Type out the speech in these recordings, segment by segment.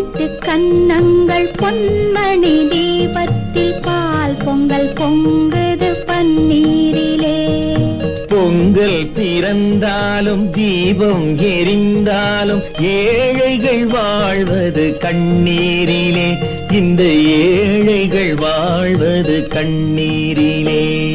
வீட்டு கன்னங்கள் பொன்மணி தீபத்தில் பால் பொங்கல் பொங்குது பன்னீரிலே. பொங்கல் பிறந்தாலும் தீபம் எரிந்தாலும் ஏழைகள் வாழ்வது கண்ணீரிலே. இந்த ஏழைகள் வாழ்வது கண்ணீரிலே.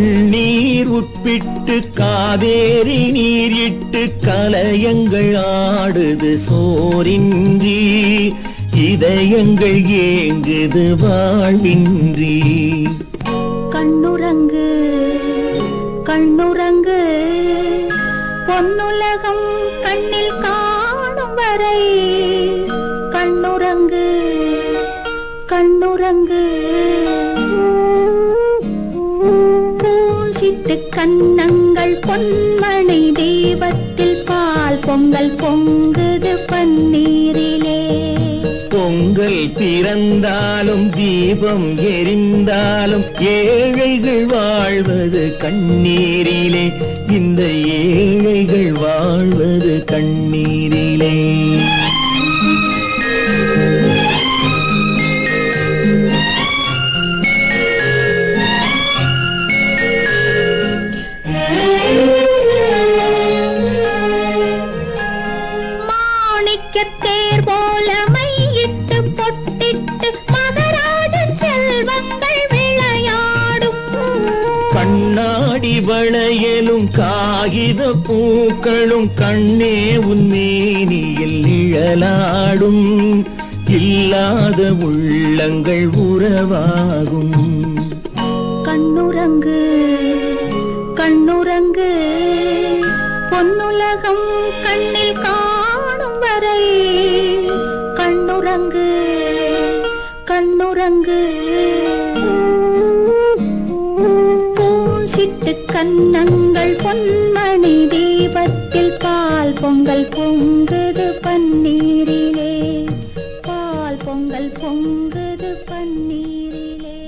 கண்ணீர் உட்பிட்டு காவேரி நீரிட்டு கலையங்கள் ஆடுது சோரின்றி இதயங்கள் ஏங்குது வாழ்வின்றி. கண்ணுரங்கு கண்ணுரங்கு பொன்னுலகம் கண்ணில் காணும் வரை. கண்ணுரங்கு கண்ணுரங்கு கன்னங்கள் பொன்மனை தீபத்தில் பால் பொங்கல் பொங்குது பன்னீரிலே. பொங்கல் பிறந்தாலும் தீபம் எரிந்தாலும் ஏழைகள் வாழ்வது கண்ணீரிலே. இந்த ஏழை மாணிக்கத் தேர் போல மையிட்டு பொட்டிட்டு மகராஜன் செல்வங்கள் விளையாடும். கண்ணாடி வளையலும் காகித பூக்களும் கண்ணே உன்மேனியில் நிழலாடும். இல்லாத உள்ளங்கள் உறவாகும். கண்ணுறங்கு கண்ணுறங்கு பொன்னுலகம் கண்ணுறங்கு கண்ணுறங்கு. பூசிட்டு கன்னங்கள் பொன்மணி தீபத்தில் பால் பொங்கல் பொங்குது பன்னீரிலே. பால் பொங்கல் பொங்குது பன்னீரிலே.